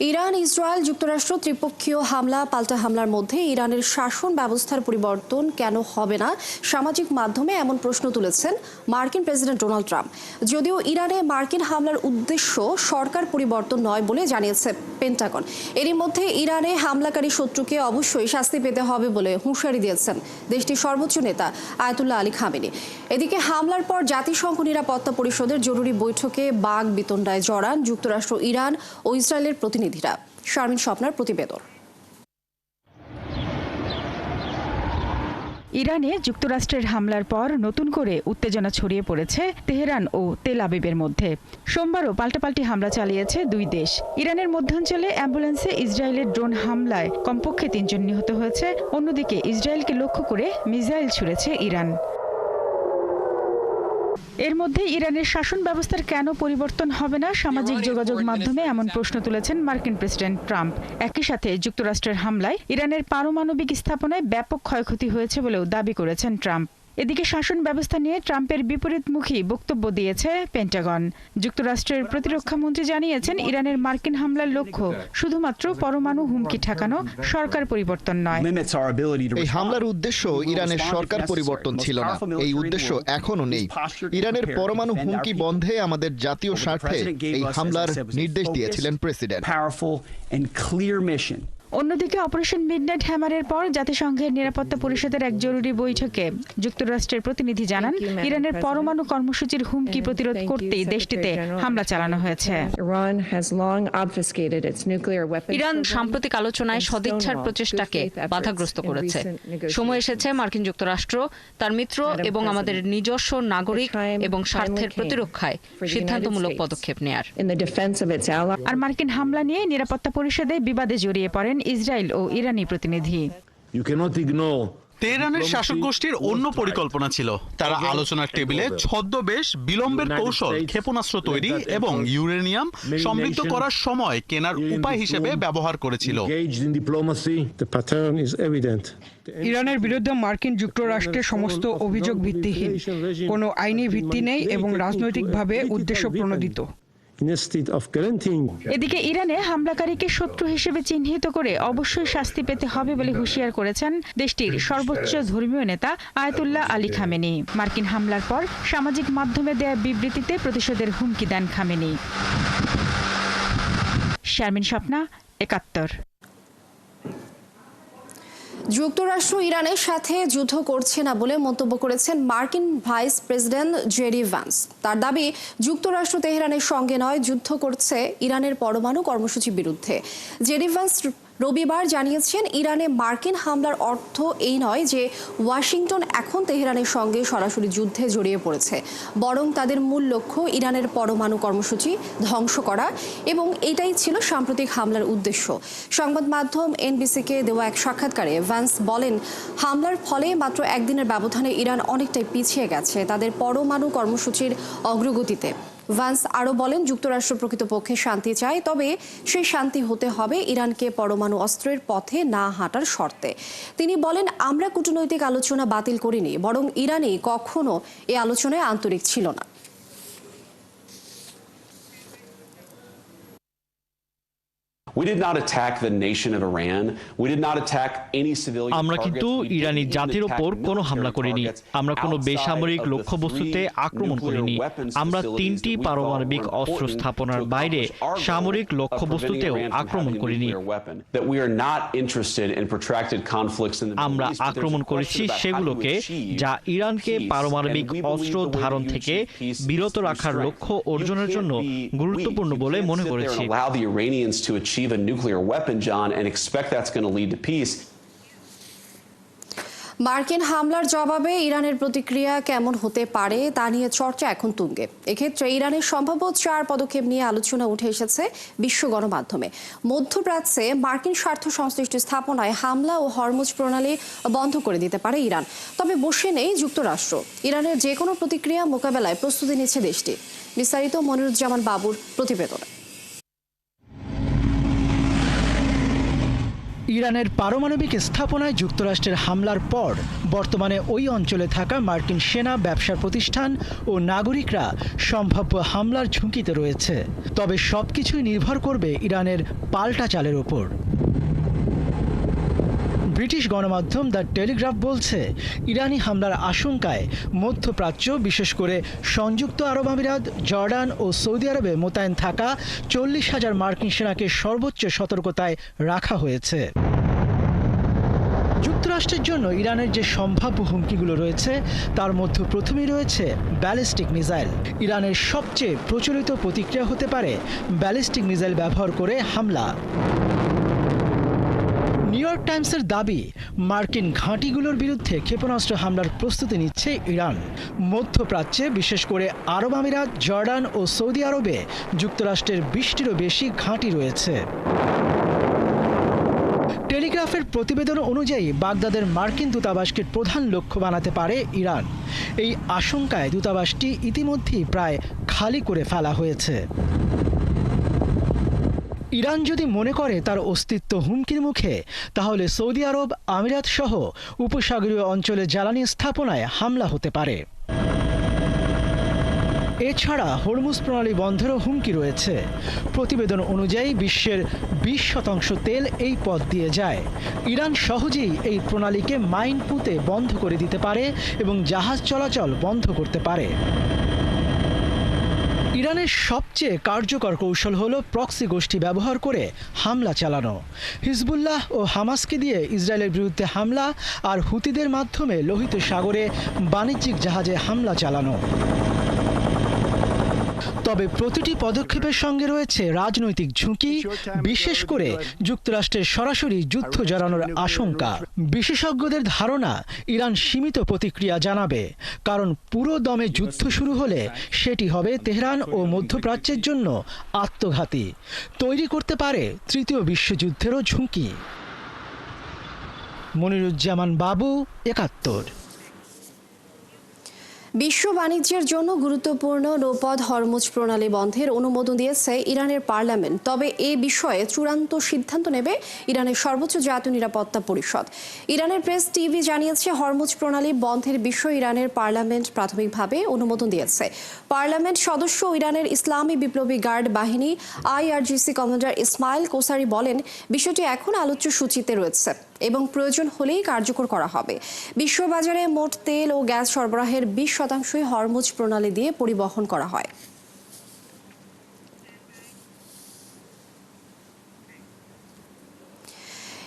Iran, Israel যুক্তরাষ্ট্র ত্রিপক্ষীয় হামলা, পাল্টা হামলার মধ্যে ইরানের শাসন ব্যবস্থার পরিবর্তন কেন হবে না? সামাজিক মাধ্যমে এমন প্রশ্ন তুলেছেন মার্কিন প্রেসিডেন্ট ডোনাল্ড ট্রাম্প। যদিও ইরানে মার্কিন হামলার উদ্দেশ্য সরকার পরিবর্তন নয় বলে জানিয়েছে পেন্টাগন। এরই মধ্যে ইরানে হামলাকারী শত্রুকে অবশ্যই শাস্তি পেতে হবে বলে হুঁশিয়ারি দিয়েছেন দেশটির সর্বোচ্চ নেতা আয়াতুল্লাহ আলী খামেনি। এদিকে হামলার পর জাতিসংঘ নিরাপত্তা পরিষদের জরুরি বৈঠকে বাঘ বিতণ্ডায় জড়ান যুক্তরাষ্ট্র, ইরান ও ইসরায়েলের প্রতিনিধিরা, শারমিন স্বপ্নার প্রতিবেদন। ইরানে যুক্তরাষ্ট্রের হামলার পর নতুন করে উত্তেজনা ছড়িয়ে পড়েছে তেহরান ও তেল আবিবের মধ্যে। সোমবারও পাল্টাপাল্টি হামলা চালিয়েছে দুই দেশ। ইরানের মধ্যাঞ্চলে অ্যাম্বুলেন্সে ইসরায়েলের ড্রোন হামলায় কমপক্ষে তিনজন নিহত হয়েছে। অন্যদিকে ইসরায়েলকে লক্ষ্য করে মিসাইল ছুড়েছে ইরান। এর মধ্যে ইরানের শাসন ব্যবস্থার কেন পরিবর্তন হবে না? সামাজিক যোগাযোগ মাধ্যমে এমন প্রশ্ন তুলেছেন মার্কিন প্রেসিডেন্ট ট্রাম্প। একই সাথে যুক্তরাষ্ট্রের হামলায় ইরানের পারমাণবিক স্থাপনায় ব্যাপক ক্ষয়ক্ষতি হয়েছে বলেও দাবি করেছেন ট্রাম্প। এদিকে শাসন ব্যবস্থা নিয়ে ট্রাম্পের বিপরীতমুখী বক্তব্য দিয়েছে পেন্টাগন। যুক্তরাষ্ট্রের প্রতিরক্ষা মন্ত্রী জানিয়েছেন ইরানের মার্কিন হামলার লক্ষ্য শুধুমাত্র পরমাণু হুমকি ঠেকানো সরকার পরিবর্তন নয়। এই হামলার উদ্দেশ্য ইরানের সরকার পরিবর্তন ছিল না। এই উদ্দেশ্য এখনও নেই। ইরানের পরমাণু হুমকি বন্ধে আমাদের জাতীয় স্বার্থে এই হামলার নির্দেশ দিয়েছিলেন প্রেসিডেন্ট। অন্যদিকে অপারেশন মিডনাইট হ্যামারের পর জাতিসংঘের নিরাপত্তা পরিষদের এক জরুরি বৈঠকে যুক্তরাষ্ট্রের প্রতিনিধি জানান ইরানের পরমাণু কর্মসূচির হুমকি প্রতিরোধ করতেই দেশটিতে হামলা চালানো হয়েছে। ইরান সাম্প্রতিক আলোচনায় সদিচ্ছার প্রচেষ্টাকে বাধাগ্রস্ত করেছে। সময় এসেছে মার্কিন যুক্তরাষ্ট্র তার মিত্র এবং আমাদের নিজস্ব নাগরিক এবং স্বার্থের প্রতিরক্ষায় সিদ্ধান্তমূলক পদক্ষেপ নেয়ার। আর মার্কিন হামলা নিয়ে নিরাপত্তা পরিষদে বিবাদে জড়িয়ে পড়েন ইসরায়েল ও ইরানি প্রতিনিধি। You cannot ignore তেহরানের শাসক গোষ্ঠীর অন্য পরিকল্পনা ছিল। তারা আলোচনার টেবিলে ছদ্মবেশ বিলম্বের কৌশল ক্ষেপণাস্ত্র তৈরি এবং ইউরেনিয়াম সমৃদ্ধ করার সময় কেনার উপায় হিসেবে ব্যবহার করেছিল. ইরানের বিরুদ্ধে মার্কিন যুক্তরাষ্ট্রের সমস্ত অভিযোগ ভিত্তিহীন। কোনো আইনি ভিত্তি নেই এবং রাজনৈতিকভাবে উদ্দেশ্য প্রণোদিত। এদিকে ইরানে হামলাকারীকে শত্রু হিসেবে চিহ্নিত করে অবশ্যই শাস্তি পেতে হবে বলে হুঁশিয়ার করেছেন দেশটির সর্বোচ্চ ধর্মীয় নেতা আয়াতুল্লাহ আলী খামেনি। মার্কিন হামলার পর সামাজিক মাধ্যমে দেয়া বিবৃতিতে প্রতিশোধের হুমকি দেন খামেনি। শারমিন স্বপ্না, একাত্তর। যুক্তরাষ্ট্র ইরানের সাথে যুদ্ধ করছে না বলে মন্তব্য করেছেন মার্কিন ভাইস প্রেসিডেন্ট জেরি ভ্যান্স তার দাবি, যুক্তরাষ্ট্র তেহরানের সঙ্গে নয়, যুদ্ধ করছে ইরানের পরমাণু কর্মসূচির বিরুদ্ধে। জেরি ভ্যান্স রবিবার জানিয়েছেন, ইরানে মার্কিন হামলার অর্থ এই নয় যে ওয়াশিংটন এখন তেহরানের সঙ্গে সরাসরি যুদ্ধে জড়িয়ে পড়েছে। বরং তাদের মূল লক্ষ্য ইরানের পরমাণু কর্মসূচি ধ্বংস করা এবং এটাই ছিল সাম্প্রতিক হামলার উদ্দেশ্য। সংবাদ মাধ্যম এনবিসিকে দেওয়া এক সাক্ষাৎকারে ভ্যান্স বলেন, হামলার ফলে মাত্র একদিনের ব্যবধানে ইরান অনেকটাই পিছিয়ে গেছে তাদের পরমাণু কর্মসূচির অগ্রগতিতে। ভান্স আরও বলেন, যুক্তরাষ্ট্র প্রকৃতপক্ষে শান্তি চায়, তবে সেই শান্তি হতে হবে ইরানকে পরমাণু অস্ত্রের পথে না হাঁটার শর্তে। তিনি বলেন, আমরা কূটনৈতিক আলোচনা বাতিল করিনি, বরং ইরানই কখনো এ আলোচনায় আন্তরিক ছিল না। আমরা কিন্তু ইরানি জাতির উপর কোনো হামলা করিনি আমরা কোনো বেসামরিক লক্ষ্যবস্তুতে আক্রমণ করিনি আমরা তিনটি পারমাণবিক অস্ত্র স্থাপনার বাইরে সামরিক লক্ষ্যবস্তুতেও আক্রমণ করিনি আমরা আক্রমণ করেছি সেগুলোকে যা ইরানকে পারমাণবিক অস্ত্র ধারণ থেকে বিরত রাখার লক্ষ্য অর্জনের জন্য গুরুত্বপূর্ণ বলে মনে করেছি achieve a nuclear weapon, John, and expect that's going to lead to peace. মার্কিন হামলার জবাবে ইরানের প্রতিক্রিয়া কেমন হতে পারে তা নিয়ে চর্চা এখন তুঙ্গে। এক্ষেত্রে ইরানের সম্ভাব্য চার পদক্ষেপ নিয়ে আলোচনা উঠে এসেছে বিশ্ব গণমাধ্যমে। মধ্যপ্রাচ্যে মার্কিন স্বার্থ সংশ্লিষ্ট স্থাপনায় হামলা ও হরমুজ প্রণালী বন্ধ করে দিতে পারে ইরান। তবে বসে নেই যুক্তরাষ্ট্র। ইরানের যে কোনো প্রতিক্রিয়া মোকাবেলায় প্রস্তুতি নিচ্ছে দেশটি। বিস্তারিত মনিরুজ্জামান বাবুর প্রতিবেদনে। ইরানের পারমাণবিক স্থাপনায় যুক্তরাষ্ট্রের হামলার পর বর্তমানে ওই অঞ্চলে থাকা মার্কিন সেনা ব্যবসা প্রতিষ্ঠান ও নাগরিকরা সম্ভাব্য হামলার ঝুঁকিতে রয়েছে। তবে সবকিছুই নির্ভর করবে ইরানের পাল্টা চালের ওপর। ব্রিটিশ গণমাধ্যম দ্য টেলিগ্রাফ বলছে, ইরানি হামলার আশঙ্কায় মধ্যপ্রাচ্য, বিশেষ করে সংযুক্ত আরব আমিরাত, জর্ডান ও সৌদি আরবে মোতায়েন থাকা চল্লিশ হাজার মার্কিন সেনাকে সর্বোচ্চ সতর্কতায় রাখা হয়েছে। যুক্তরাষ্ট্রের জন্য ইরানের যে সম্ভাব্য হুমকিগুলো রয়েছে, তার মধ্যে প্রথমেই রয়েছে ব্যালিস্টিক মিসাইল। ইরানের সবচেয়ে প্রচলিত প্রতিক্রিয়া হতে পারে ব্যালিস্টিক মিসাইল ব্যবহার করে হামলা। নিউ ইয়র্ক টাইমসের দাবি, মার্কিন ঘাঁটিগুলোর বিরুদ্ধে ক্ষেপণাস্ত্র হামলার প্রস্তুতি নিচ্ছে ইরান। মধ্যপ্রাচ্যে, বিশেষ করে আরব আমিরাত, জর্ডান ও সৌদি আরবে, যুক্তরাষ্ট্রের বিশটিরও বেশি ঘাঁটি রয়েছে। টেলিগ্রাফের প্রতিবেদন অনুযায়ী, বাগদাদের মার্কিন দূতাবাসকে প্রধান লক্ষ্য বানাতে পারে ইরান। এই আশঙ্কায় দূতাবাসটি ইতিমধ্যেই প্রায় খালি করে ফেলা হয়েছে। ইরান যদি মনে করে তার অস্তিত্ব হুমকির মুখে, তাহলে সৌদি আরব, আমিরাত সহ উপসাগরীয় অঞ্চলে জ্বালানি স্থাপনায় হামলা হতে পারে। এছাড়া হরমুজ প্রণালী বন্ধেরও হুমকি রয়েছে। প্রতিবেদন অনুযায়ী বিশ্বের বিশ শতাংশ তেল এই পথ দিয়ে যায়। ইরান সহজেই এই প্রণালীকে মাইন পুঁতে বন্ধ করে দিতে পারে এবং জাহাজ চলাচল বন্ধ করতে পারে। ইরানের সবচেয়ে কার্যকর কৌশল হল প্রক্সি গোষ্ঠী ব্যবহার করে হামলা চালানো। হিজবুল্লাহ ও হামাসকে দিয়ে ইসরায়েলের বিরুদ্ধে হামলা আর হুতিদের মাধ্যমে লোহিত সাগরে বাণিজ্যিক জাহাজে হামলা চালানো। তবে প্রতিটি পদক্ষেপের সঙ্গে রয়েছে রাজনৈতিক ঝুঁকি, বিশেষ করে যুক্তরাষ্ট্রের সরাসরি যুদ্ধ জড়ানোর আশঙ্কা। বিশেষজ্ঞদের ধারণা, ইরান সীমিত প্রতিক্রিয়া জানাবে, কারণ পুরো দমে যুদ্ধ শুরু হলে সেটি হবে তেহরান ও মধ্যপ্রাচ্যের জন্য আত্মঘাতী। তৈরি করতে পারে তৃতীয় বিশ্বযুদ্ধেরও ঝুঁকি। মনিরুজ্জামান বাবু, একাত্তর। বিশ্ব বাণিজ্যের জন্য গুরুত্বপূর্ণ নৌপথ হরমুজ প্রণালী বন্ধের অনুমোদন দিয়েছে ইরানের পার্লামেন্ট। তবে এ বিষয়ে চূড়ান্ত সিদ্ধান্ত নেবে ইরানের সর্বোচ্চ জাতীয় নিরাপত্তা পরিষদ। ইরানের প্রেস টিভি জানিয়েছে, হরমুজ প্রণালী বন্ধের বিষয়ে ইরানের পার্লামেন্ট প্রাথমিকভাবে অনুমোদন দিয়েছে। পার্লামেন্ট সদস্য ইরানের ইসলামী বিপ্লবী গার্ড বাহিনী আইআরজিসি কমান্ডার ইসমাইল কোসারি বলেন, বিষয়টি এখন আলোচ্য সূচিতে রয়েছে। এবং প্রয়োজন হলেই কার্যকর করা হবে। বিশ্ববাজারে মোট তেল ও গ্যাস সরবরাহের বিশ শতাংশই হরমুজ প্রণালী দিয়ে পরিবহন করা হয়।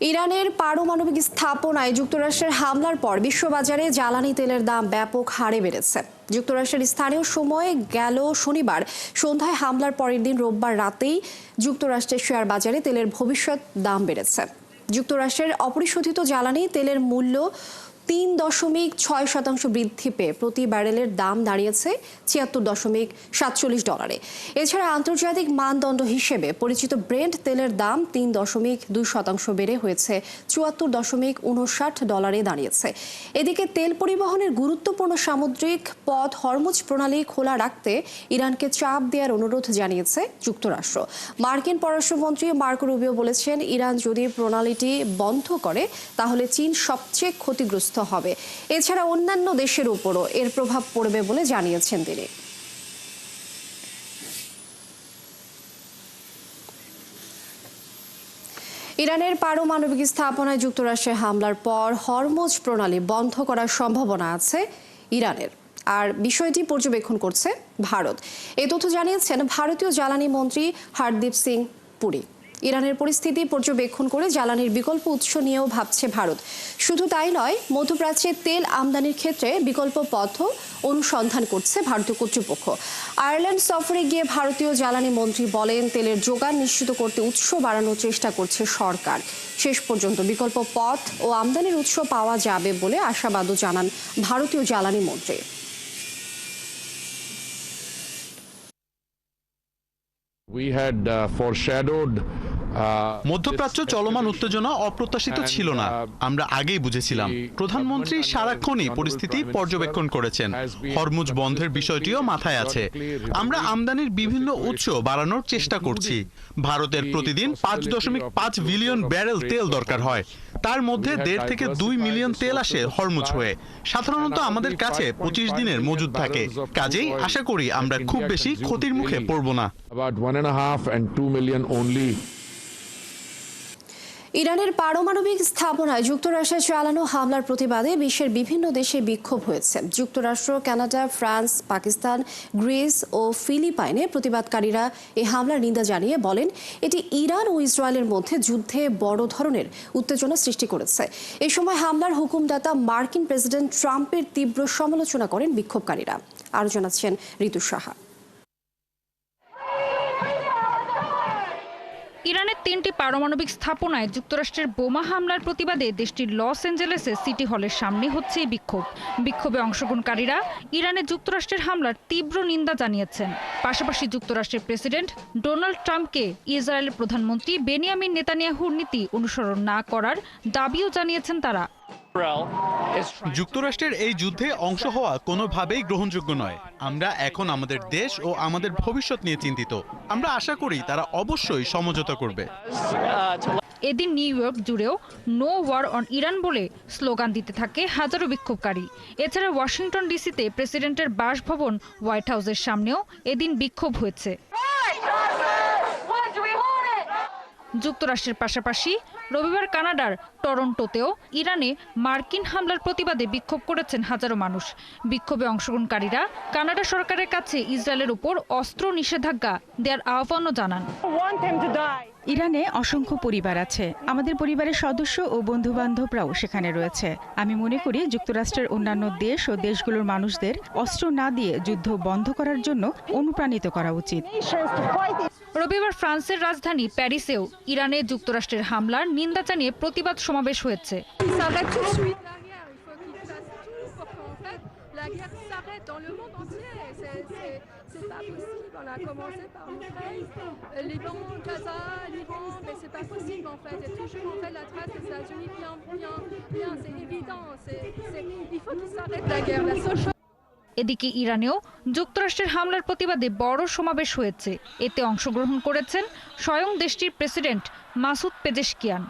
ইরানের পারমাণবিক স্থাপনায় যুক্তরাষ্ট্রের হামলার পর বিশ্ববাজারে জ্বালানি তেলের দাম ব্যাপক হারে বেড়েছে। যুক্তরাষ্ট্রের স্থানীয় সময়ে গেল শনিবার, সন্ধ্যায় হামলার পরের দিন রোববার রাতেই যুক্তরাষ্ট্রের শেয়ার বাজারে তেলের ভবিষ্যৎ দাম বেড়েছে। যুক্তরাষ্ট্রের অপরিশোধিত জ্বালানি তেলের মূল্য তিন দশমিক ছয় শতাংশ বৃদ্ধি পেয়ে প্রতি ব্যারেলের দাম দাঁড়িয়েছে ছিয়াত্তর দশমিক সাতচল্লিশ ডলারে। এছাড়া আন্তর্জাতিক মানদণ্ড হিসেবে পরিচিত ব্রেন্ড তেলের দাম তিন দশমিক দুই শতাংশ বেড়ে হয়েছে চুয়াত্তর দশমিক উনষাট ডলারে দাঁড়িয়েছে। এদিকে তেল পরিবহনের গুরুত্বপূর্ণ সামুদ্রিক পথ হরমুজ প্রণালী খোলা রাখতে ইরানকে চাপ দেওয়ার অনুরোধ জানিয়েছে যুক্তরাষ্ট্র। মার্কিন পররাষ্ট্রমন্ত্রী মার্কো রুবিও বলেছেন, ইরান যদি প্রণালীটি বন্ধ করে, তাহলে চীন সবচেয়ে ক্ষতিগ্রস্ত হবে। এছাড়া অন্যান্য দেশের উপরও এর প্রভাব পড়বে বলে জানিয়েছেন তিনি। ইরানের পারমাণবিক স্থাপনায় যুক্তরাষ্ট্রের হামলার পর হরমোজ প্রণালী বন্ধ করার সম্ভাবনা আছে ইরানের। আর বিষয়টি পর্যবেক্ষণ করছে ভারত। এই তথ্য জানিয়েছেন ভারতীয় জ্বালানি মন্ত্রী হরদীপ সিং পুরী। ইরানের পরিস্থিতি পর্যবেক্ষণ করে জ্বালানির বিকল্প উৎস নিয়েও ভাবছে ভারত। শুধু তাই নয় মধ্যপ্রাচ্যে তেল আমদানির ক্ষেত্রে বিকল্প পথও অনুসন্ধান করছে ভারতীয় কর্তৃপক্ষ। আয়ারল্যান্ড সফরে গিয়ে ভারতীয় জ্বালানি মন্ত্রী বলেন তেলের যোগান নিশ্চিত করতে উৎস বাড়ানোর চেষ্টা করছে সরকার। শেষ পর্যন্ত বিকল্প পথ ও আমদানির উৎস পাওয়া যাবে বলে আশাবাদও জানান ভারতীয় জ্বালানি মন্ত্রী। We had uh, foreshadowed মধ্যপ্রাচ্য চলমান উত্তেজনা অপ্রত্যাশিত ছিল না। আমরা আগেই বুঝেছিলাম। প্রধানমন্ত্রী সারাক্ষণই পরিস্থিতি পর্যবেক্ষণ করেছেন। হরমুজ বন্ধের বিষয়টিও মাথায় আছে। আমরা আমদানির বিভিন্ন উৎস বাড়ানোর চেষ্টা করছি। ভারতের প্রতিদিন পাঁচ দশমিক পাঁচ বিলিয়ন ব্যারেল তেল দরকার হয়। তার মধ্যে দেড় থেকে দুই মিলিয়ন তেল আসে হরমুজ হয়ে। সাধারণত আমাদের কাছে পঁচিশ দিনের মজুদ থাকে। কাজেই আশা করি আমরা খুব বেশি ক্ষতির মুখে পড়ব না। ইরানের পারমাণবিক স্থাপনায় যুক্তরাষ্ট্রে চালানো হামলার প্রতিবাদে বিশ্বের বিভিন্ন দেশে বিক্ষোভ হয়েছে। যুক্তরাষ্ট্র, কানাডা, ফ্রান্স, পাকিস্তান, গ্রিস ও ফিলিপাইনে প্রতিবাদকারীরা এই হামলার নিন্দা জানিয়ে বলেন, এটি ইরান ও ইসরায়েলের মধ্যে যুদ্ধে বড় ধরনের উত্তেজনা সৃষ্টি করেছে। এই সময় হামলার হুকুমদাতা মার্কিন প্রেসিডেন্ট ট্রাম্পের তীব্র সমালোচনা করেন বিক্ষোভকারীরা। আরও জানাচ্ছেন ঋতু সাহা। ইরানের তিনটি পারমাণবিক স্থাপনায় যুক্তরাষ্ট্রের বোমা হামলার প্রতিবাদে দেশটির লস অ্যাঞ্জেলেসে সিটি হলের সামনে হচ্ছে এই বিক্ষোভ। বিক্ষোভে অংশগ্রহণকারীরা ইরানে যুক্তরাষ্ট্রের হামলার তীব্র নিন্দা জানিয়েছেন। পাশাপাশি যুক্তরাষ্ট্রের প্রেসিডেন্ট ডোনাল্ড ট্রাম্পকে ইসরায়েলের প্রধানমন্ত্রী বেনিয়ামিন নেতানিয়াহুর নীতি অনুসরণ না করার দাবিও জানিয়েছেন তারা। যুক্তরাষ্ট্রের এই যুদ্ধে অংশ হওয়া কোনোভাবেই গ্রহণযোগ্য নয়। আমরা এখন আমাদের দেশ ও আমাদের ভবিষ্যৎ নিয়ে চিন্তিত। আমরা আশা করি তারা অবশ্যই সমঝোতা করবে। এদিন নিউ ইয়র্ক জুড়েও নো ওয়ার অন ইরান বলে স্লোগান দিতে থাকে হাজারো বিক্ষোভকারী। এছাড়া ওয়াশিংটন ডিসিতে প্রেসিডেন্টের বাসভবন হোয়াইট হাউসের সামনেও এদিন বিক্ষোভ হয়েছে। যুক্তরাষ্ট্রের পাশাপাশি রবিবার কানাডার টরন্টোতেও ইরানে মার্কিন হামলার প্রতিবাদে বিক্ষোভ করেছেন হাজারো মানুষ। বিক্ষোভে অংশগ্রহণকারীরা কানাডা সরকারের কাছে ইসরায়েলের উপর অস্ত্র নিষেধাজ্ঞা দেওয়ার আহ্বানও জানান। ইরানে অসংখ্য পরিবার আছে। আমাদের পরিবারের সদস্য ও বন্ধু বান্ধবরাও সেখানে রয়েছে। আমি মনে করি যুক্তরাষ্ট্রের অন্যান্য দেশ ও দেশগুলোর মানুষদের অস্ত্র না দিয়ে যুদ্ধ বন্ধ করার জন্য অনুপ্রাণিত করা উচিত। রবিবার ফ্রান্সের রাজধানী প্যারিসেও ইরানে যুক্তরাষ্ট্রের হামলার নিন্দা জানিয়ে প্রতিবাদ সমাবেশ হয়েছে। La guerre s'arrête dans le monde entier. C'est- pas possible. On a commencé par l'Ukraine, euh, Liban, Gaza, Liban, mais c'est pas possible en fait. A toujours en fait la trace des États-Unis bien, bien, bien. C'est évident. C'est c'est- il faut qu'il s'arrête la guerre. La seule chose. এদিকে ইরানেও যুক্তরাষ্ট্রের হামলার প্রতিবাদে বড় সমাবেশ হয়েছে এতে অংশগ্রহণ করেছেন স্বয়ং দেশটির প্রেসিডেন্ট মাসুদ পেজেশকিয়ান